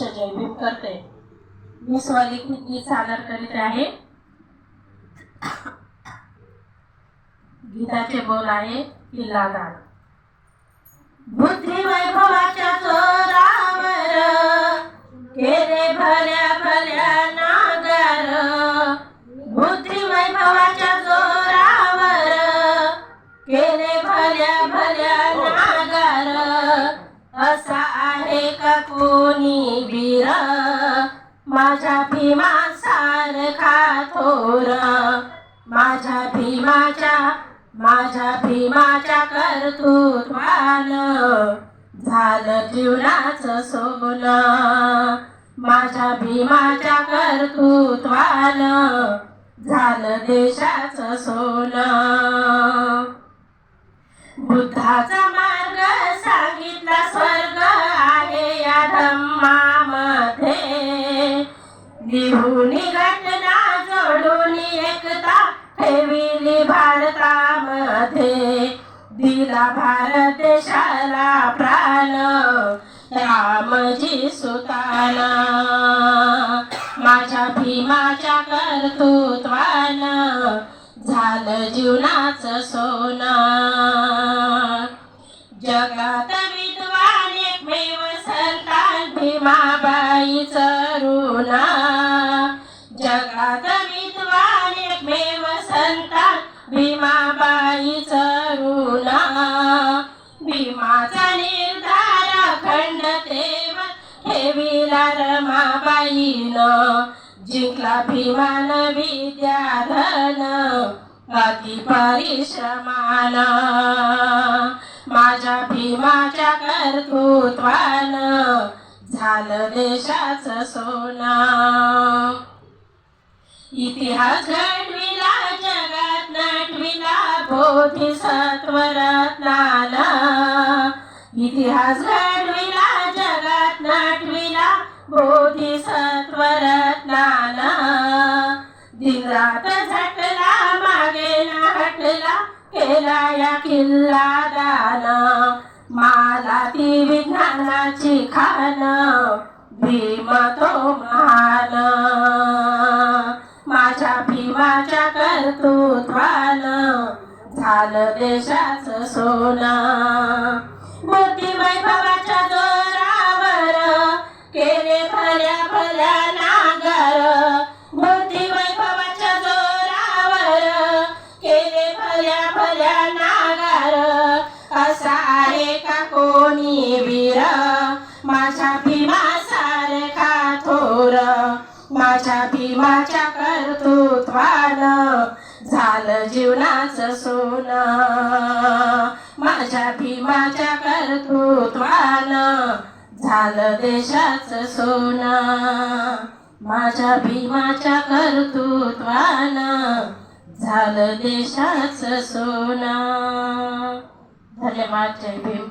जय जयभीम करते. मी स्वलिखित गीत सादर करीत आहे. गीताचे बोल आहे किल्ला किल्लादार बुद्धी वैभवाच्या चोरावर केरे भल्या भल्या नागर. बुद्धी वैभवाच्या जोरावर केले भल्या भल्या नागर. असा माझ्या भीमा सारखा थोर? माझ्या भीमाच्या माझ्या भीमाच्या कर्तृत्वान झालं जीवनाचं सोनं. माझ्या भीमाच्या कर्तृत्वान झालं देशाचं सोनं. बुद्धाचा मार्ग सांगितला स्वर्ग आहे या धम्मा. लिहून घटना जोडून एकता ठेविली भारतामध्ये. दिला भारत देशाला प्राण रामजी सुताना. माझ्या भीमाच्या कर्तृत्वान झालं जीवनाचं सोनं. भीमाबाईच ऋण जगात विद्वान एकमेव संतान भीमाबाईच ऋण भीमाचा निर्धार खंडतेव ठेविला रमाबाईनं. जिंकला भीमान विद्याधन अति परिश्रमान. माझ्या भीमाच्या कर्तृत्वान झालं देशाच सोना. इतिहास घडविला जगात नटविला सत्वरात रत्नाला. इतिहास घडविला जगात नटविला बोधिसत्व रत्नाला. दिनरात झटला मागे ना हटला केला या किल्ला दाना. माला ती विज्ञानाची खान भीम तो महान. माझ्या भीमाच्या कर्तृत्वान झालं देशाच सोनं. बुद्धी वैभवाच्या कोणी वीर माझ्या भीमासारखा थोर माझ्या भीमाच्या कर्तृत्वान झालं जीवनाचं सोन. माझ्या भीमाच्या कर्तृत्वान झालं देशाचं सोन. माझ्या भीमाच्या कर्तृत्वान झालं देशाचं सोन. धन्यवाद जय भीम.